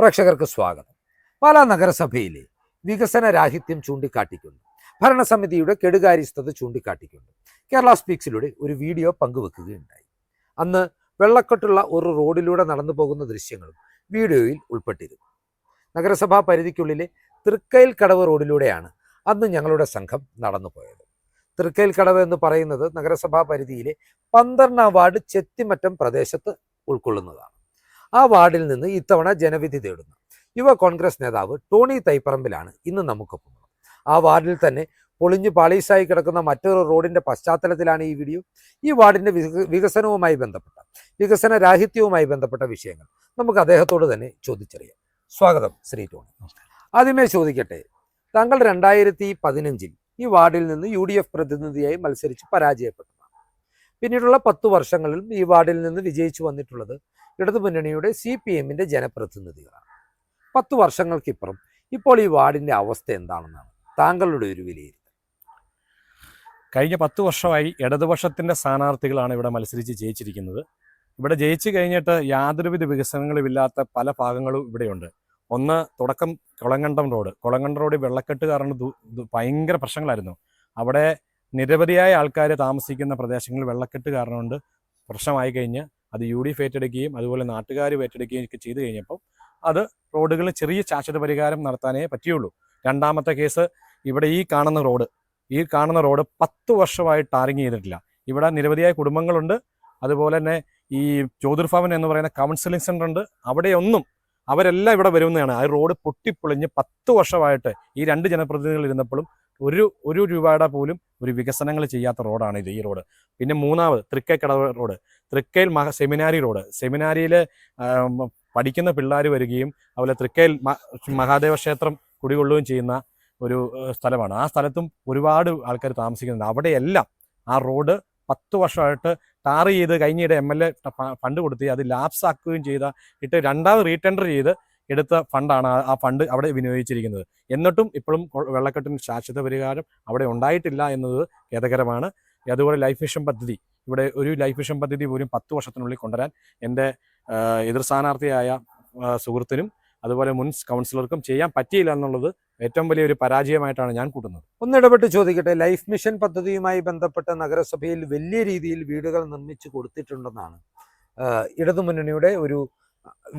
പ്രേക്ഷകർക്ക് സ്വാഗതം. പാലാ നഗരസഭയിലെ വികസന രാഹിത്യം ചൂണ്ടിക്കാട്ടിക്കൊണ്ട് ഭരണസമിതിയുടെ കെടുകാര്യസ്ഥത ചൂണ്ടിക്കാട്ടിക്കൊണ്ട് കേരള സ്പീക്സിലൂടെ ഒരു വീഡിയോ പങ്കുവെക്കുകയുണ്ടായി. അന്ന് വെള്ളക്കെട്ടുള്ള ഒരു റോഡിലൂടെ നടന്നു പോകുന്ന ദൃശ്യങ്ങളും വീഡിയോയിൽ ഉൾപ്പെട്ടിരുന്നു. നഗരസഭാ പരിധിക്കുള്ളിലെ തൃക്കയിൽ കടവ് റോഡിലൂടെയാണ് അന്ന് ഞങ്ങളുടെ സംഘം നടന്നു പോയത് തൃക്കയിൽ കടവ് എന്ന് പറയുന്നത് നഗരസഭാ പരിധിയിലെ പന്ത്രണ്ടാം വാർഡ് ചെത്തിമറ്റം പ്രദേശത്ത് ഉൾക്കൊള്ളുന്നതാണ്. ആ വാർഡിൽ നിന്ന് ഇത്തവണ ജനവിധി തേടുന്നു. യുവ കോൺഗ്രസ് നേതാവ് ടോണി തൈപ്പറമ്പിലാണ് ഇന്ന് നമുക്കൊപ്പം ആ വാർഡിൽ തന്നെ പൊളിഞ്ഞു പാളീസായി കിടക്കുന്ന മറ്റൊരു റോഡിന്റെ പശ്ചാത്തലത്തിലാണ് ഈ വീഡിയോ. ഈ വാർഡിന്റെ വികസനവുമായി ബന്ധപ്പെട്ട വികസന രാഹിത്യവുമായി ബന്ധപ്പെട്ട വിഷയങ്ങൾ നമുക്ക് അദ്ദേഹത്തോട് തന്നെ ചോദിച്ചറിയാം. സ്വാഗതം ശ്രീ ടോണി. ആദ്യമേ ചോദിക്കട്ടെ താങ്കൾ രണ്ടായിരത്തി പതിനഞ്ചിൽ ഈ വാർഡിൽ നിന്ന് യു ഡി എഫ് പ്രതിനിധിയായി മത്സരിച്ച് പരാജയപ്പെട്ടതാണ്. പിന്നീടുള്ള പത്തു വർഷങ്ങളിലും ഈ വാർഡിൽ നിന്ന് വിജയിച്ചു വന്നിട്ടുള്ളത് ഇടതുമുന്നണിയുടെ സി പി എമ്മിന്റെ ജനപ്രതിനിധികളാണ്. പത്തു വർഷങ്ങൾക്കിപ്പുറം ഇപ്പോൾ ഈ വാർഡിന്റെ അവസ്ഥ എന്താണെന്നാണ് താങ്കളുടെ ഒരു വിലയിരുത്തൽ. കഴിഞ്ഞ പത്ത് വർഷമായി ഇടതുപക്ഷത്തിന്റെ സ്ഥാനാർത്ഥികളാണ് ഇവിടെ മത്സരിച്ച് ജയിച്ചിരിക്കുന്നത്. ഇവിടെ ജയിച്ചു കഴിഞ്ഞിട്ട് യാതൊരുവിധ വികസനങ്ങളുമില്ലാത്ത പല ഭാഗങ്ങളും ഇവിടെയുണ്ട്. ഒന്ന് തുടക്കം കുളങ്കണ്ടം റോഡ്. കുളങ്കണ്ടം റോഡ് വെള്ളക്കെട്ട് കാരണം ഭയങ്കര പ്രശ്നങ്ങളായിരുന്നു. അവിടെ നിരവധിയായ ആൾക്കാർ താമസിക്കുന്ന പ്രദേശങ്ങളിൽ വെള്ളക്കെട്ട് കാരണം കൊണ്ട് പ്രശ്നമായി കഴിഞ്ഞ് അത് യു ഡി എഫ് ഏറ്റെടുക്കുകയും അതുപോലെ നാട്ടുകാർ ഏറ്റെടുക്കുകയും ഒക്കെ ചെയ്തു കഴിഞ്ഞപ്പോൾ അത് റോഡുകളിൽ ചെറിയ ശാശ്വത പരിഹാരം നടത്താനേ പറ്റിയുള്ളൂ. രണ്ടാമത്തെ കേസ് ഇവിടെ ഈ കാണുന്ന റോഡ് ഈ കാണുന്ന റോഡ് പത്ത് വർഷമായി ടാറിങ് ചെയ്തിട്ടില്ല. ഇവിടെ നിരവധിയായ കുടുംബങ്ങളുണ്ട്. അതുപോലെ തന്നെ ഈ ജ്യോതിർഭവൻ എന്ന് പറയുന്ന കൗൺസിലിംഗ് സെന്റർ ഉണ്ട് അവിടെയൊന്നും അവരെല്ലാം ഇവിടെ വരുന്നതാണ്. ആ റോഡ് പൊട്ടിപ്പൊളിഞ്ഞ് പത്ത് വർഷമായിട്ട് ഈ രണ്ട് ജനപ്രതിനിധികൾ ഇരുന്നപ്പോഴും ഒരു ഒരു രൂപയുടെ പോലും ഒരു വികസനങ്ങൾ ചെയ്യാത്ത റോഡാണ് ഇത് ഈ റോഡ്. പിന്നെ മൂന്നാമത് തൃക്കൈക്കടവ് റോഡ്. തൃക്കയിൽ മഹ സെമിനാരി റോഡ്. സെമിനാരിയിൽ പഠിക്കുന്ന പിള്ളേർ വരികയും അതുപോലെ തൃക്കയിൽ മഹാദേവ ക്ഷേത്രം കുടികൊള്ളുകയും ചെയ്യുന്ന ഒരു സ്ഥലമാണ്. ആ സ്ഥലത്തും ഒരുപാട് ആൾക്കാർ താമസിക്കുന്നുണ്ട്. അവിടെയെല്ലാം ആ റോഡ് പത്ത് വർഷമായിട്ട് ടാർ ചെയ്ത് കഴിഞ്ഞിടെ എം എൽ എ ഫണ്ട് കൊടുത്ത് അത് ലാപ്സ് ആക്കുകയും ചെയ്ത ഇട്ട് രണ്ടാമത് റീടെൻഡർ ചെയ്ത് എടുത്ത ഫണ്ടാണ് ആ- ഫണ്ട് അവിടെ വിനിയോഗിച്ചിരിക്കുന്നത്. എന്നിട്ടും ഇപ്പോഴും വെള്ളക്കെട്ടിന് ശാശ്വത പരിഹാരം അവിടെ ഉണ്ടായിട്ടില്ല എന്നത് ഖേദകരമാണ്. അതുപോലെ ലൈഫ് മിഷൻ പദ്ധതി. ഇവിടെ ഒരു ലൈഫ് മിഷൻ പദ്ധതി പോലും പത്ത് വർഷത്തിനുള്ളിൽ കൊണ്ടുവരാൻ എന്റെ എതിർ സ്ഥാനാർത്ഥിയായ സുഹൃത്തിനും അതുപോലെ മുൻ കൗൺസിലർക്കും ചെയ്യാൻ പറ്റിയില്ല എന്നുള്ളത് ഏറ്റവും വലിയൊരു പരാജയമായിട്ടാണ് ഞാൻ കൂട്ടുന്നത്. ഒന്നിടപെട്ട് ചോദിക്കട്ടെ. ലൈഫ് മിഷൻ പദ്ധതിയുമായി ബന്ധപ്പെട്ട നഗരസഭയിൽ വലിയ രീതിയിൽ വീടുകൾ നിർമ്മിച്ചു കൊടുത്തിട്ടുണ്ടെന്നാണ് ഇടതുമുന്നണിയുടെ ഒരു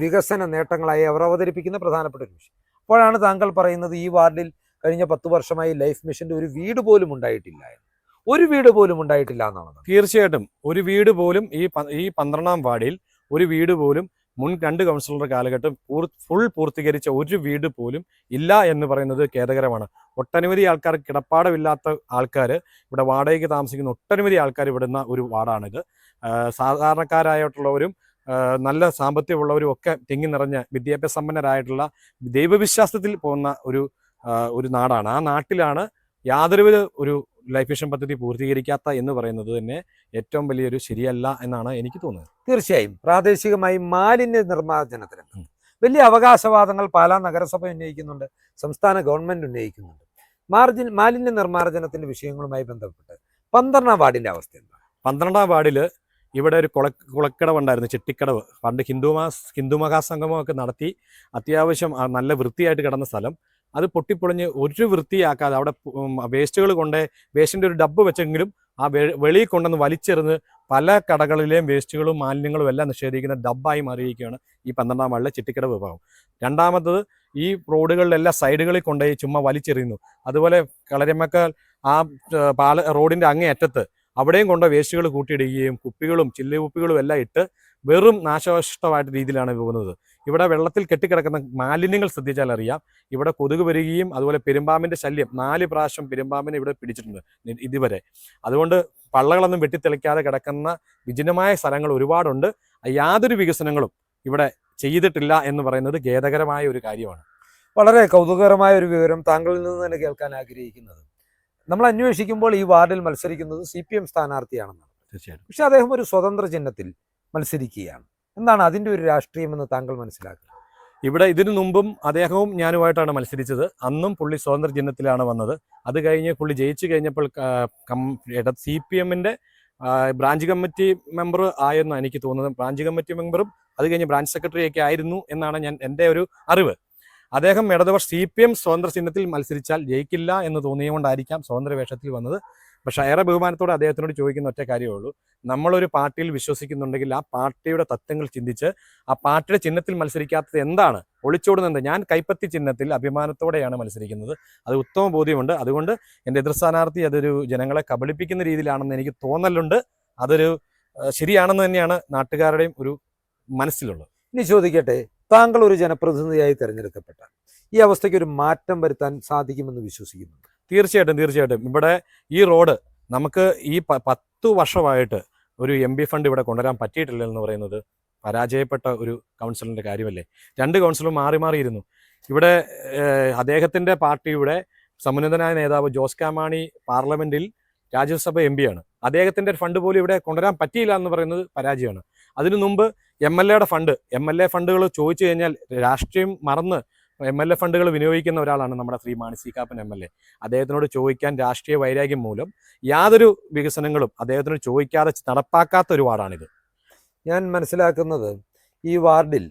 വികസന നേട്ടങ്ങളായി അവർ അവതരിപ്പിക്കുന്ന പ്രധാനപ്പെട്ട ഒരു വിഷയം അപ്പോഴാണ് താങ്കൾ പറയുന്നത് ഈ വാർഡിൽ കഴിഞ്ഞ പത്ത് വർഷമായി ലൈഫ് മിഷന്റെ ഒരു വീട് പോലും ഉണ്ടായിട്ടില്ല എന്ന്. ഒരു വീട് പോലും ഉണ്ടായിട്ടില്ല എന്നാണ് തീർച്ചയായിട്ടും ഒരു വീട് പോലും ഈ ഈ പന്ത്രണ്ടാം വാർഡിൽ ഒരു വീട് പോലും മുൻ രണ്ട് കൗൺസിലറുടെ കാലഘട്ടം ഫുൾ പൂർത്തീകരിച്ച ഒരു വീട് പോലും ഇല്ല എന്ന് പറയുന്നത് ഖേദകരമാണ്. ഒട്ടനവധി ആൾക്കാർ കിടപ്പാടമില്ലാത്ത ആൾക്കാർ ഇവിടെ വാടകയ്ക്ക് താമസിക്കുന്ന ഒട്ടനവധി ആൾക്കാർ ഇവിടുന്ന ഒരു വാർഡാണിത്. സാധാരണക്കാരായിട്ടുള്ളവരും നല്ല സാമ്പത്തികമുള്ളവരും ഒക്കെ തിങ്ങി നിറഞ്ഞ വിദ്യാഭ്യാസ സമ്പന്നരായിട്ടുള്ള ദൈവവിശ്വാസത്തിൽ പോകുന്ന ഒരു ഒരു നാടാണ്. ആ നാട്ടിലാണ് യാതൊരുവിധ ഒരു ലൈഫ് മിഷൻ പദ്ധതി പൂർത്തീകരിക്കാത്ത എന്ന് പറയുന്നത് തന്നെ ഏറ്റവും വലിയൊരു ശരിയല്ല എന്നാണ് എനിക്ക് തോന്നുന്നത്. തീർച്ചയായും. പ്രാദേശികമായി മാലിന്യ നിർമ്മാർജനത്തിന് വലിയ അവകാശവാദങ്ങൾ പാലാ നഗരസഭ ഉന്നയിക്കുന്നുണ്ട് സംസ്ഥാന ഗവൺമെന്റ് ഉന്നയിക്കുന്നുണ്ട്. മാർജിൻ മാലിന്യ നിർമ്മാർജനത്തിന്റെ വിഷയങ്ങളുമായി ബന്ധപ്പെട്ട് പന്ത്രണ്ടാം വാർഡിന്റെ അവസ്ഥ എന്താ പന്ത്രണ്ടാം വാർഡിൽ ഇവിടെ ഒരു കുള കുളക്കടവ് ഉണ്ടായിരുന്നു ചെട്ടിക്കടവ്. പണ്ട് ഹിന്ദുമാസ് ഹിന്ദു മഹാസംഗമമൊക്കെ നടത്തി അത്യാവശ്യം നല്ല വൃത്തിയായിട്ട് കിടന്ന സ്ഥലം. അത് പൊട്ടിപ്പൊളിഞ്ഞ് ഒരു വൃത്തിയാക്കാതെ അവിടെ വേസ്റ്റുകൾ കൊണ്ട് വേസ്റ്റിന്റെ ഒരു ഡബ്ബ് വെച്ചെങ്കിലും ആ വെളി വെളിയിൽ കൊണ്ടുവന്ന് വലിച്ചെറിഞ്ഞ് പല കടകളിലെയും വേസ്റ്റുകളും മാലിന്യങ്ങളും എല്ലാം നിഷേധിക്കുന്ന ഡബ്ബായി മാറിയിരിക്കുകയാണ് ഈ പന്ത്രണ്ടാം വാർഡിലെ ചിട്ടിക്കട വിഭാഗം. രണ്ടാമത്തത് ഈ റോഡുകളിലെല്ലാം സൈഡുകളിൽ കൊണ്ടുപോയി ചുമ്മാ വലിച്ചെറിയുന്നു. അതുപോലെ കളരിമക്കാൽ ആ പാല റോഡിന്റെ അങ്ങേ അറ്റത്ത് അവിടെയും കൊണ്ട വേസ്റ്റുകൾ കൂട്ടിയിടുകയും കുപ്പികളും ചില്ലി കുപ്പികളും എല്ലാം ഇട്ട് വെറും നാശനഷ്ടമായിട്ട് രീതിയിലാണ് പോകുന്നത്. ഇവിടെ വെള്ളത്തിൽ കെട്ടിക്കിടക്കുന്ന മാലിന്യങ്ങൾ ശ്രദ്ധിച്ചാൽ അറിയാം. ഇവിടെ കൊതുക് വരികയും അതുപോലെ പെരുമ്പാമ്പിന്റെ ശല്യം നാല് പ്രാവശ്യം പെരുമ്പാമ്പിനെ ഇവിടെ പിടിച്ചിട്ടുണ്ട് ഇതുവരെ. അതുകൊണ്ട് പള്ളകളൊന്നും വെട്ടിത്തെളിക്കാതെ കിടക്കുന്ന വിജനമായ സ്ഥലങ്ങൾ ഒരുപാടുണ്ട്. യാതൊരു വികസനങ്ങളും ഇവിടെ ചെയ്തിട്ടില്ല എന്ന് പറയുന്നത് ഖേദകരമായ ഒരു കാര്യമാണ്. വളരെ കൗതുകകരമായ ഒരു വിവരം താങ്കളിൽ നിന്ന് തന്നെ കേൾക്കാൻ ആഗ്രഹിക്കുന്നത്. നമ്മൾ അന്വേഷിക്കുമ്പോൾ ഈ വാർഡിൽ മത്സരിക്കുന്നത് സി പി എം സ്ഥാനാർത്ഥിയാണെന്നാണ്. തീർച്ചയായിട്ടും. പക്ഷെ അദ്ദേഹം ഒരു സ്വതന്ത്ര ചിഹ്നത്തിൽ മത്സരിക്കുകയാണ്. എന്താണ് അതിന്റെ ഒരു രാഷ്ട്രീയമെന്ന് താങ്കൾ മനസ്സിലാക്കുക? ഇവിടെ ഇതിനു മുമ്പും അദ്ദേഹവും ഞാനുമായിട്ടാണ് മത്സരിച്ചത്. അന്നും പുള്ളി സ്വതന്ത്ര ചിഹ്നത്തിലാണ് വന്നത്. അത് കഴിഞ്ഞ് പുള്ളി ജയിച്ചു കഴിഞ്ഞപ്പോൾ സി പി എമ്മിന്റെ ബ്രാഞ്ച് കമ്മിറ്റി മെമ്പർ ആയെന്നാണ് എനിക്ക് തോന്നുന്നത്. ബ്രാഞ്ച് കമ്മിറ്റി മെമ്പറും അത് കഴിഞ്ഞ് ബ്രാഞ്ച് സെക്രട്ടറി ഒക്കെ ആയിരുന്നു എന്നാണ് ഞാൻ എന്റെ ഒരു അറിവ്. അദ്ദേഹം ഇടതുപക്ഷ സി പി എം സ്വതന്ത്ര ചിഹ്നത്തിൽ മത്സരിച്ചാൽ ജയിക്കില്ല എന്ന് തോന്നിയുകൊണ്ടായിരിക്കാം സ്വതന്ത്ര വേഷത്തിൽ വന്നത്. പക്ഷേ ഏറെ ബഹുമാനത്തോടെ അദ്ദേഹത്തിനോട് ചോദിക്കുന്ന ഒറ്റ കാര്യമേ ഉള്ളൂ. നമ്മളൊരു പാർട്ടിയിൽ വിശ്വസിക്കുന്നുണ്ടെങ്കിൽ ആ പാർട്ടിയുടെ തത്വങ്ങൾ ചിന്തിച്ച് ആ പാർട്ടിയുടെ ചിഹ്നത്തിൽ മത്സരിക്കാത്തത് എന്താണ്? ഒളിച്ചോടുന്നത് ഞാൻ കൈപ്പത്തി ചിഹ്നത്തിൽ അഭിമാനത്തോടെയാണ് മത്സരിക്കുന്നത്. അത് ഉത്തമ ബോധ്യമുണ്ട്. അതുകൊണ്ട് എന്റെ എതിർ സ്ഥാനാർത്ഥി അതൊരു ജനങ്ങളെ കബളിപ്പിക്കുന്ന രീതിയിലാണെന്ന് എനിക്ക് തോന്നലുണ്ട്. അതൊരു ശരിയാണെന്ന് തന്നെയാണ് നാട്ടുകാരുടെയും ഒരു മനസ്സിലുള്ളത്. ഇനി ചോദിക്കട്ടെ താങ്കൾ ഒരു ജനപ്രതിനിധിയായി തിരഞ്ഞെടുക്കപ്പെട്ട ഈ അവസ്ഥയ്ക്ക് ഒരു മാറ്റം വരുത്താൻ സാധിക്കുമെന്ന് വിശ്വസിക്കുന്നു തീർച്ചയായിട്ടും തീർച്ചയായിട്ടും. ഇവിടെ ഈ റോഡ് നമുക്ക് ഈ പത്തു വർഷമായിട്ട് ഒരു എം ബി ഫണ്ട് ഇവിടെ കൊണ്ടുവരാൻ പറ്റിയിട്ടില്ല എന്ന് പറയുന്നത് പരാജയപ്പെട്ട ഒരു കൗൺസിലിന്റെ കാര്യമല്ലേ? രണ്ട് കൗൺസിലും മാറി മാറിയിരുന്നു. ഇവിടെ അദ്ദേഹത്തിന്റെ പാർട്ടിയുടെ സമുന്നതനായ നേതാവ് ജോസ് കാമാണി പാർലമെന്റിൽ രാജ്യസഭ എം പിയാണ് അദ്ദേഹത്തിന്റെ ഫണ്ട് പോലും ഇവിടെ കൊണ്ടുവരാൻ പറ്റിയില്ല എന്ന് പറയുന്നത് പരാജയമാണ്. അതിനു മുമ്പ് എം എൽ എയുടെ ഫണ്ട് എം എൽ എ ഫണ്ടുകൾ ചോദിച്ചു കഴിഞ്ഞാൽ രാഷ്ട്രീയം മറന്ന് എം എൽ എ ഫണ്ടുകൾ വിനിയോഗിക്കുന്ന ഒരാളാണ് നമ്മുടെ Shri Mani C Kappan M L A അദ്ദേഹത്തിനോട് ചോദിക്കാൻ രാഷ്ട്രീയ വൈരാഗ്യം മൂലം യാതൊരു വികസനങ്ങളും അദ്ദേഹത്തിനോട് ചോദിക്കാതെ നടപ്പാക്കാത്ത ഒരു വാർഡാണിത്. ഞാൻ മനസ്സിലാക്കുന്നത് ഈ വാർഡിൽ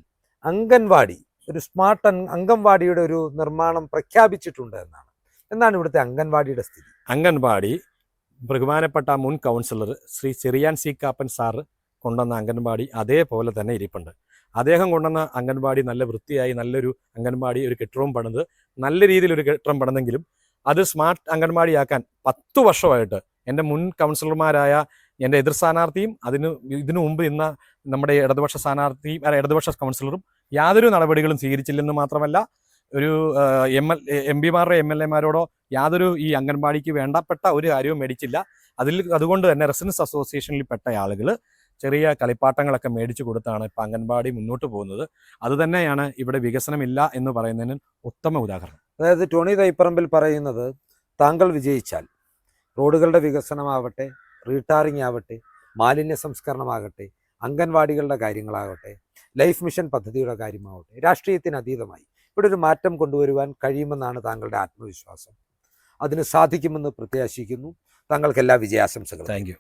അംഗൻവാടി ഒരു സ്മാർട്ട് അംഗൻവാടിയുടെ ഒരു നിർമ്മാണം പ്രഖ്യാപിച്ചിട്ടുണ്ട് എന്നാണ്. എന്നാണ് ഇവിടുത്തെ അംഗൻവാടിയുടെ സ്ഥിതി? അംഗൻവാടി ബഹുമാനപ്പെട്ട മുൻ councillor Shri Cheriyan C Kappan sir കൊണ്ടുവന്ന അംഗൻവാടി അതേപോലെ തന്നെ ഇരിപ്പുണ്ട്. അദ്ദേഹം കൊണ്ടുവന്ന അംഗൻവാടി നല്ല വൃത്തിയായി നല്ലൊരു അംഗൻവാടി ഒരു കെട്ടിടവും പണിത് നല്ല രീതിയിൽ ഒരു കെട്ടിടം പണിതെങ്കിലും അത് സ്മാർട്ട് അംഗൻവാടിയാക്കാൻ പത്ത് വർഷമായിട്ട് എന്റെ മുൻ കൗൺസിലർമാരായ എന്റെ എതിർ സ്ഥാനാർത്ഥിയും അതിന് ഇതിനു മുമ്പ് ഇന്ന നമ്മുടെ ഇടതുപക്ഷ സ്ഥാനാർത്ഥിയും അല്ല, ഇടതുപക്ഷ കൗൺസിലറും യാതൊരു നടപടികളും സ്വീകരിച്ചില്ലെന്ന് മാത്രമല്ല ഒരു എം എൽ എം പിമാരുടെ എം എൽ എമാരോടോ യാതൊരു ഈ അംഗൻവാടിക്ക് വേണ്ടപ്പെട്ട ഒരു കാര്യവും മേടിച്ചില്ല. അതിൽ അതുകൊണ്ട് തന്നെ റെസിഡൻസ് അസോസിയേഷനിൽ പെട്ട ആളുകൾ ചെറിയ കളിപ്പാട്ടങ്ങളൊക്കെ മേടിച്ചു കൊടുത്താണ് ഇപ്പം അംഗൻവാടി മുന്നോട്ട് പോകുന്നത്. അതുതന്നെയാണ് ഇവിടെ വികസനമില്ല എന്ന് പറയുന്നതിന് ഉത്തമ ഉദാഹരണം. അതായത് ടോണി തൈപ്പറമ്പിൽ പറയുന്നത് താങ്കൾ വിജയിച്ചാൽ റോഡുകളുടെ വികസനമാവട്ടെ റീടാറിംഗ് ആവട്ടെ മാലിന്യ സംസ്കരണമാകട്ടെ അംഗൻവാടികളുടെ കാര്യങ്ങളാകട്ടെ ലൈഫ് മിഷൻ പദ്ധതിയുടെ കാര്യമാവട്ടെ രാഷ്ട്രീയത്തിന് അതീതമായി ഇവിടെ ഒരു മാറ്റം കൊണ്ടുവരുവാൻ കഴിയുമെന്നാണ് താങ്കളുടെ ആത്മവിശ്വാസം. അതിന് സാധിക്കുമെന്ന് പ്രത്യാശിക്കുന്നു. താങ്കൾക്ക് എല്ലാ വിജയാശംസകളും. Thank you.